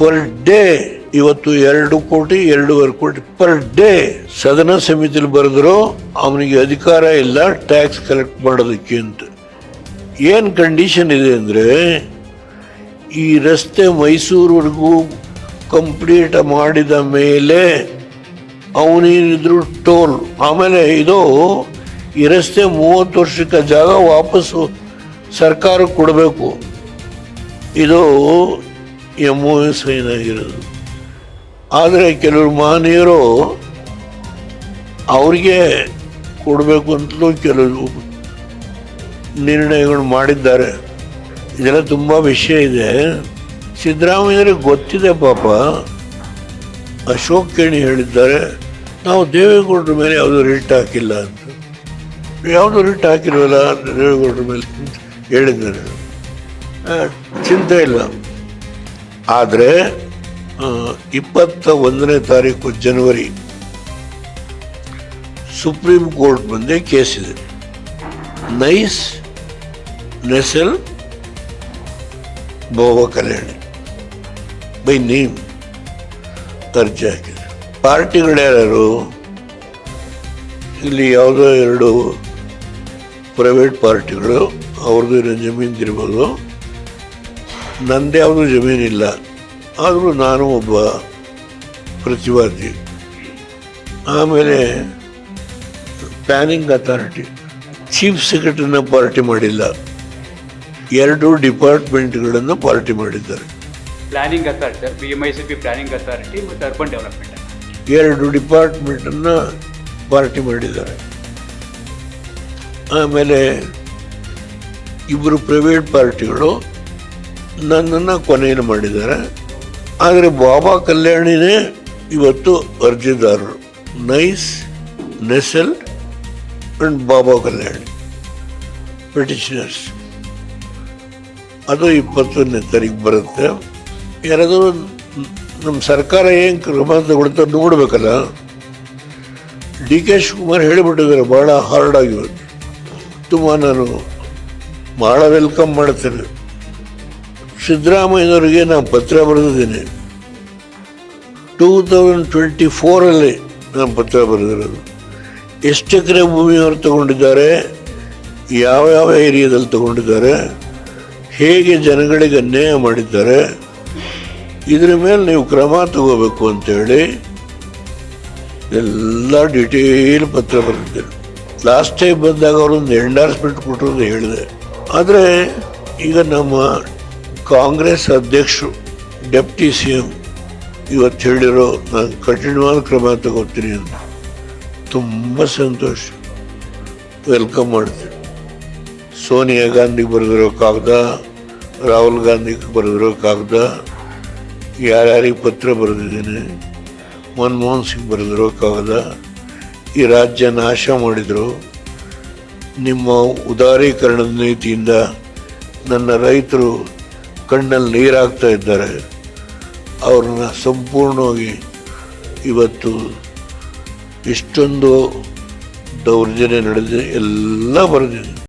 Per day ಇವತ್ತು ಎರಡು ಕೋಟಿ, ಎರಡೂವರೆ ಕೋಟಿ ಪರ್ ಡೇ ಸದನ ಸಮಿತಿಯಲ್ಲಿ ಬರೆದ್ರು, ಅವನಿಗೆ ಅಧಿಕಾರ ಇಲ್ಲ ಟ್ಯಾಕ್ಸ್ ಕಲೆಕ್ಟ್ ಮಾಡೋದಕ್ಕೆ ಅಂತ. ಏನ್ ಕಂಡೀಷನ್ ಇದೆ ಅಂದರೆ, ಈ ರಸ್ತೆ ಮೈಸೂರುವರೆಗೂ ಕಂಪ್ಲೀಟ್ ಮಾಡಿದ ಮೇಲೆ ಅವನೇನಿದ್ರು ಟೋಲ್ ಆಮೇಲೆ ಇದು ಈ ರಸ್ತೆ ಮೂವತ್ತು ವರ್ಷಕ್ಕೆ ಜಾಗ ವಾಪಸ್ಸು ಸರ್ಕಾರಕ್ಕೆ ಕೊಡಬೇಕು. ಇದು ಎಂ ಒ ಆಗಿರೋದು ಆದರೆ ಕೆಲವರು ಮಹನೀಯರು ಅವ್ರಿಗೆ ಕೊಡಬೇಕು ಅಂತಲೂ ಕೆಲವು ನಿರ್ಣಯಗಳು ಮಾಡಿದ್ದಾರೆ. ಇದೆಲ್ಲ ತುಂಬ ವಿಷಯ ಇದೆ. ಸಿದ್ದರಾಮಯ್ಯರಿಗೆ ಗೊತ್ತಿದೆ ಪಾಪ. ಅಶೋಕ್ ಕೇಣಿ ಹೇಳಿದ್ದಾರೆ, ನಾವು ದೇವೇಗೌಡರ ಮೇಲೆ ಯಾವುದೂ ರಿಟ್ ಹಾಕಿಲ್ಲ ಅಂತ. ಯಾವುದು ರಿಟ್ ಹಾಕಿರೋಲ್ಲ ದೇವೇಗೌಡರ ಮೇಲೆ ಹೇಳಿದ್ದಾರೆ. ಚಿಂತೆ ಇಲ್ಲ. ಆದರೆ ಇಪ್ಪತ್ತ ಒಂದನೇ ತಾರೀಕು ಜನವರಿ, ಸುಪ್ರೀಂ ಕೋರ್ಟ್ ಮುಂದೆ ಕೇಸ್ ಇದೆ. ನೈಸ್, ನೆಸೆಲ್ ಬೋವ ಕಲ್ಯಾಣಿ, ಬೈ ನೇಮ್, ಅರ್ಜಿ ಹಾಕಿದೆ ಪಾರ್ಟಿಗಳು ಯಾರು? ಇಲ್ಲಿ ಯಾವುದೋ ಎರಡು ಪ್ರೈವೇಟ್ ಪಾರ್ಟಿಗಳು, ಅವ್ರದ್ದು ಇರೋ ಜಮೀನಿರ್ಬೋದು ನಂದ್ಯಾವುದು ಜಮೀನಿಲ್ಲ. ಆದರೂ ನಾನು ಒಬ್ಬ ಪ್ರತಿವಾದಿ. ಆಮೇಲೆ ಪ್ಲಾನಿಂಗ್ ಅಥಾರಿಟಿ ಚೀಫ್ ಸೆಕ್ರೆಟರಿನ ಪಾರ್ಟಿ ಮಾಡಿಲ್ಲ. ಎರಡು ಡಿಪಾರ್ಟ್ಮೆಂಟ್ಗಳನ್ನು ಪಾರ್ಟಿ ಮಾಡಿದ್ದಾರೆ. Planning authority B M I C P planning authority ಮತ್ತು ಅರ್ಬನ್ ಡೆವಲಪ್ಮೆಂಟ್. ಎರಡು ಡಿಪಾರ್ಟ್ಮೆಂಟನ್ನು ಪಾರ್ಟಿ ಮಾಡಿದ್ದಾರೆ. ಆಮೇಲೆ ಇಬ್ಬರು ಪ್ರೈವೇಟ್ ಪಾರ್ಟಿಗಳು ನನ್ನನ್ನು ಕೊನೆಯನ್ನು ಮಾಡಿದ್ದಾರೆ. ಆದರೆ ಬಾಬಾ ಕಲ್ಯಾಣಿನೇ ಇವತ್ತು ಅರ್ಜಿದಾರರು. ನೈಸ್, ನೆಸೆಲ್ ಅಂಡ್ ಬಾಬಾ ಕಲ್ಯಾಣಿ ಪಿಟಿಷನರ್ಸ್ ಅದು ಇಪ್ಪತ್ತೊಂದನೇ ತಾರೀಕು ಬರುತ್ತೆ. ಯಾರಾದರೂ ನಮ್ಮ ಸರ್ಕಾರ ಏನು ಕ್ರಮ ತಗೊಳ್ತಾ ನೋಡ್ಬೇಕಲ್ಲ? ಡಿ ಕೆ ಶಿವಕುಮಾರ್ ಹೇಳಿಬಿಟ್ಟಿದ್ದಾರೆ ಭಾಳ ಹಾರ್ಡ್ ಆಗಿರೋದು ತುಂಬ ನಾನು ಭಾಳ ವೆಲ್ಕಮ್ ಮಾಡ್ತೇನೆ. ಸಿದ್ದರಾಮಯ್ಯನವರಿಗೆ ನಾನು ಪತ್ರ ಬರೆದಿದ್ದೀನಿ. ಟೂ ತೌಸಂಡ್ ಟ್ವೆಂಟಿ ಫೋರಲ್ಲಿ ನಾನು ಪತ್ರ ಬರೆದಿರೋದು. ಎಷ್ಟು ಎಕರೆ ಭೂಮಿಯವರು ತಗೊಂಡಿದ್ದಾರೆ, ಯಾವ ಯಾವ ಏರಿಯಾದಲ್ಲಿ ತಗೊಂಡಿದ್ದಾರೆ, ಹೇಗೆ ಜನಗಳಿಗೆ ಅನ್ಯಾಯ ಮಾಡಿದ್ದಾರೆ, ಇದ್ರ ಮೇಲೆ ನೀವು ಕ್ರಮ ತಗೋಬೇಕು ಅಂತೇಳಿ ಎಲ್ಲ ಡಿಟೇಲ್ ಪತ್ರ ಬರೆದಿದ್ದಾರೆ ಲಾಸ್ಟ್ ಟೈಮ್ ಬಂದಾಗ ಅವರೊಂದು ಎಂಡಾರ್ಸ್ಮೆಂಟ್ ಕೊಟ್ಟರು ಅಂತ ಹೇಳಿದೆ. ಆದರೆ ಈಗ ನಮ್ಮ ಕಾಂಗ್ರೆಸ್ ಅಧ್ಯಕ್ಷರು, ಡೆಪ್ಟಿ ಸಿ ಎಂ ಇವತ್ತು ಹೇಳಿರೋ ನಾನು ಕಠಿಣವಾದ ಕ್ರಮ ತಗೋತೀನಿ ಅಂತ ತುಂಬ ಸಂತೋಷ. ವೆಲ್ಕಮ್ ಮಾಡ್ತೀನಿ. ಸೋನಿಯಾ ಗಾಂಧಿಗೆ ಬರೆದಿರೋ ಕಾಗದ, ರಾಹುಲ್ ಗಾಂಧಿಗೆ ಬರೆದಿರೋ ಕಾಗದ, ಯಾರ್ಯಾರಿಗೆ ಪತ್ರ ಬರೆದಿದ್ದೀನಿ, ಮನಮೋಹನ್ ಸಿಂಗ್ ಬರೆದಿರೋ ಕಾಗದ, ಈ ರಾಜ್ಯ ನಾಶ ಮಾಡಿದರು. ನಿಮ್ಮ ಉದಾರೀಕರಣದ ನೀತಿಯಿಂದ ನನ್ನ ರೈತರು ಕಣ್ಣಲ್ಲಿ ನೀರಾಗ್ತಾ ಇದ್ದಾರೆ. ಅವ್ರನ್ನ ಸಂಪೂರ್ಣವಾಗಿ ಇವತ್ತು ಇಷ್ಟೊಂದು ದೌರ್ಜನ್ಯ ನಡೆದಿದೆ. ಎಲ್ಲ ಬರೆದಿದೆ.